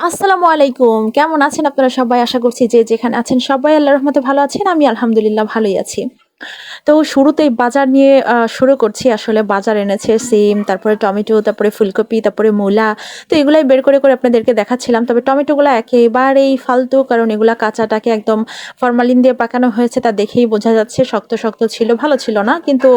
আসসালামু আলাইকুম। কেমন আছেন আপনারা সবাই? আশা করছি যে যেখানে আছেন সবাই আল্লাহ রহমতে ভালো আছেন। আমি আলহামদুলিল্লাহ ভালোই আছি। তো শুরুতেই বাজার নিয়ে শুরু করছি। আসলে বাজার এনেছে, সিম, তারপরে টমেটো, তারপরে ফুলকপি, তারপরে মূলা। তো এগুলাই বের করে করে আপনাদেরকে দেখাচ্ছিলাম। তবে টমেটোগুলো একেবারেই ফালতু, কারণ এগুলা কাঁচাটাকে একদম ফরমালিন দিয়ে পাকানো হয়েছে, তা দেখেই বোঝা যাচ্ছে শক্ত শক্ত ছিল। ভালো ছিল না, কিন্তু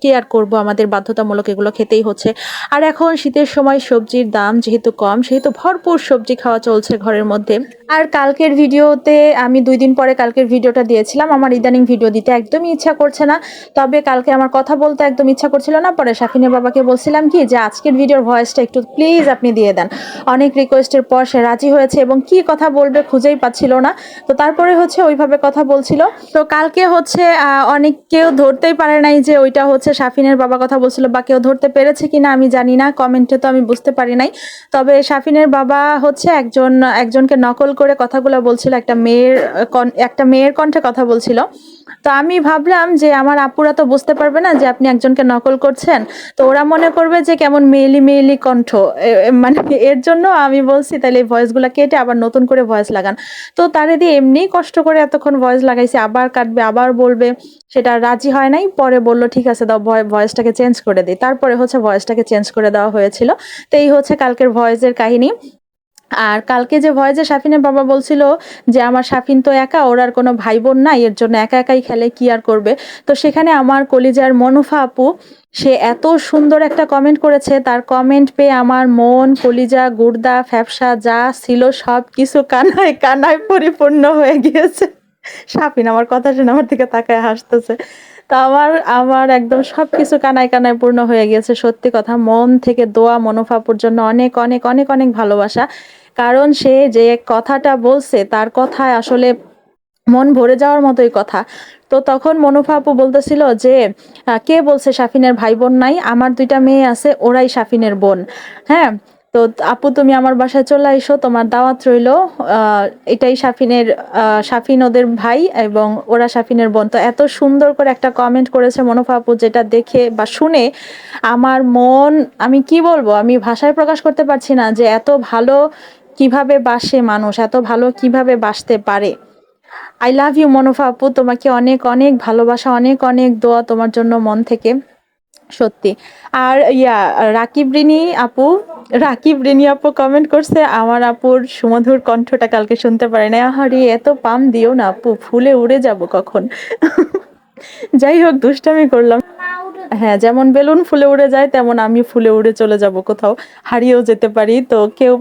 কি আর করব? আমাদের বাধ্যতামূলক এগুলো খেতেই হচ্ছে। আর এখন শীতের সময় সবজির দাম যেহেতু কম, সেহেতু ভরপুর সবজি খাওয়া চলছে ঘরের মধ্যে। আর কালকের ভিডিওতে আমি দুই দিন পরে কালকের ভিডিওটা দিয়েছিলাম। আমার ইদানিং ভিডিও দিতে একদমই ইচ্ছা করছে না। তবে কালকে আমার কথা বলতে একদম ইচ্ছা করছিল না। পরে শাফিনের বাবাকে বলছিলাম কি যে, আজকের ভিডিওর ভয়েসটা একটু প্লিজ আপনি দিয়ে দেন। অনেক রিকোয়েস্টের পর সে রাজি হয়েছে এবং কি কথা বলবে খুঁজেই পাচ্ছিল না। তো তারপরে হচ্ছে ওইভাবে কথা বলছিল। তো কালকে হচ্ছে অনেক কেউ ধরতেই পারে নাই যে, ওইটা হচ্ছে শাফিনের বাবা কথা বলছিল বা কেউ ধরতে পেরেছে কিনা আমি জানি না। কমেন্টে তো আমি বুঝতে পারি নাই। তবে শাফিনের বাবা হচ্ছে একজন, একজনকে নকল করে কথাগুলো বলছিল। একটা মেয়ের একটা মেয়ের কণ্ঠে কথা বলছিল। তো আমি ভাবলাম যে আমার আপুরা তো বুঝতে পারবে না যে আপনি একজনকে নকল করছেন। তো ওরা মনে করবে যে কেমন মেয়েলি মেয়েলি কণ্ঠ। মানে এর জন্য আমি বলছি, তাহলে এই ভয়েসগুলো কেটে আবার নতুন করে ভয়েস লাগান। তো তারে দিয়ে এমনি কষ্ট করে এতক্ষণ ভয়েস লাগাইছি, আবার কাটবে, আবার বলবে। সেটা রাজি হয় নাই, পরে বলল, ঠিক আছে, দাও ভয়েসটাকে চেঞ্জ করে দিই। তারপরে হচ্ছে ভয়েসটাকে চেঞ্জ করে দেওয়া হয়েছিল। তো এই হচ্ছে কালকের ভয়েসের কাহিনী। আর কালকে যে ভয়েসে সাফিনের বাবা বলছিল যে আমার সাফিন তো একা, ওর আর কোনো ভাই বোন নাই, এর জন্য একা একাই খেলে কি আর করবে? তো সেখানে আমার কলিজার মনুফা আপু, সে এত সুন্দর একটা কমেন্ট করেছে। তার কমেন্ট পেয়ে আমার মন, কলিজা, গুর্দা, ফ্যাপসা যা ছিল সব কিছু কানায় কানায় পরিপূর্ণ হয়ে গিয়েছে। সাফিন আমার কথা শুনে আমার দিকে তাকায় হাসতেছে। তা আমার আমার একদম সব কিছু কানায় কানায় পূর্ণ হয়ে গেছে সত্যি কথা, মন থেকে দোয়া মনোফাপুর জন্য অনেক অনেক অনেক অনেক ভালোবাসা। কারণ সে যে কথাটা বলছে, তার কথায় আসলে মন ভরে যাওয়ার মতোই কথা। তো তখন মনুফা আপু বলতেছিল যে কে বলছে সাফিনের ভাই বোন নাই? আমার দুইটা মেয়ে আছে, ওরাই সাফিনের বোন। হ্যাঁ? তো আপু, তুমি আমার বাসায় চলে আইসো, তোমার দাওয়াত রইল। এটাই সাফিনের সাফিন ওদের ভাই এবং ওরা সাফিনের বোন। তো এত সুন্দর করে একটা কমেন্ট করেছে মনোফা আপু, যেটা দেখে বা শুনে আমার মন, আমি কি বলব, আমি ভাষায় প্রকাশ করতে পারছি না যে এত ভালো কীভাবে বাসে মানুষ, এত ভালো কীভাবে বাসতে পারে। আই লাভ ইউ মনোফা আপু, তোমাকে অনেক অনেক ভালোবাসা, অনেক অনেক দোয়া তোমার জন্য মন থেকে। সত্যি। আর, ইয়া, রাকিব রিনি আপু, রাকিব রিনি আপু কমেন্ট করছে, আমার আপুর সুমধুর কণ্ঠটা কালকে শুনতে পারে না আহারে, এত পাম দিও না আপু, ফুলে উড়ে যাব কখন? যাই হোক, দুষ্টামি করলাম। হ্যাঁ যেমন বেলুন ফুলে উড়ে যায়, তেমন আমি ফুলে উড়ে চলে যাব কোথাও। হারিয়েও যেতে পারি, তো কেউ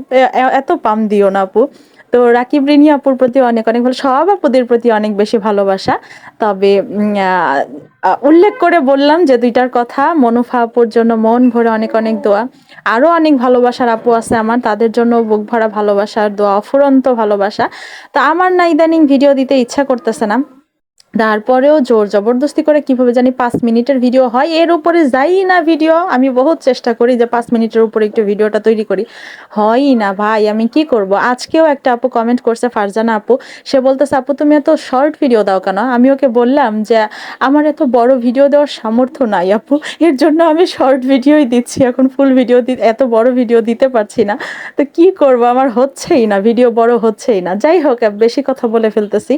এত পাম দিও না আপু। তো রাকিব রিনি আপুর প্রতি অনেক অনেক ভালো, সব আপুদের প্রতি অনেক বেশি ভালোবাসা। তবে উল্লেখ করে বললাম যে দুইটার কথা, মনুফা আপুর জন্য মন ভরে অনেক অনেক দোয়া। আরও অনেক ভালোবাসার আপু আছে আমার, তাদের জন্য বুক ভরা ভালোবাসার দোয়া অফুরন্ত ভালোবাসা। তো আমার না ইদানিং ভিডিও দিতে ইচ্ছা করতেছে না। তারপরেও জোর জবরদস্তি করে কীভাবে জানি পাঁচ মিনিটের ভিডিও হয়। এর উপরে যাই না ভিডিও, আমি বহুত চেষ্টা করি যে পাঁচ মিনিটের উপরে একটু ভিডিওটা তৈরি করি। হয়ই না ভাই, আমি কি করব? আজকেও একটা আপু কমেন্ট করছে, ফারজানা আপু। সে বলতেছে, আপু, তুমি এত শর্ট ভিডিও দাও কেন? আমি ওকে বললাম যে, আমার এত বড় ভিডিও দেওয়ার সামর্থ্য নাই আপু। এর জন্য আমি শর্ট ভিডিওই দিচ্ছি, এখন ফুল ভিডিও এত বড় ভিডিও দিতে পারছি না। তো কি করব? আমার হচ্ছেই না ভিডিও বড় হচ্ছেই না। যাই হোক, বেশি কথা বলে ফেলতেছি।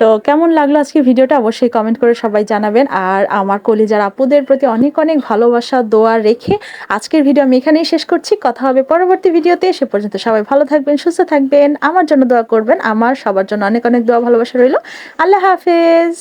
তো কেমন লাগল আজকে ভিডিওটা অবশ্যই কমেন্ট করে সবাই জানাবেন। আর আমার কলিজার আপুদের প্রতি অনেক অনেক ভালোবাসা, দোয়া রেখে আজকের ভিডিও আমি এখানেই শেষ করছি। কথা হবে পরবর্তী ভিডিওতে। সে পর্যন্ত সবাই ভালো থাকবেন, সুস্থ থাকবেন। আমার জন্য দোয়া করবেন। আমার সবার জন্য অনেক অনেক দোয়া, ভালোবাসা রইল। আল্লাহ হাফেজ।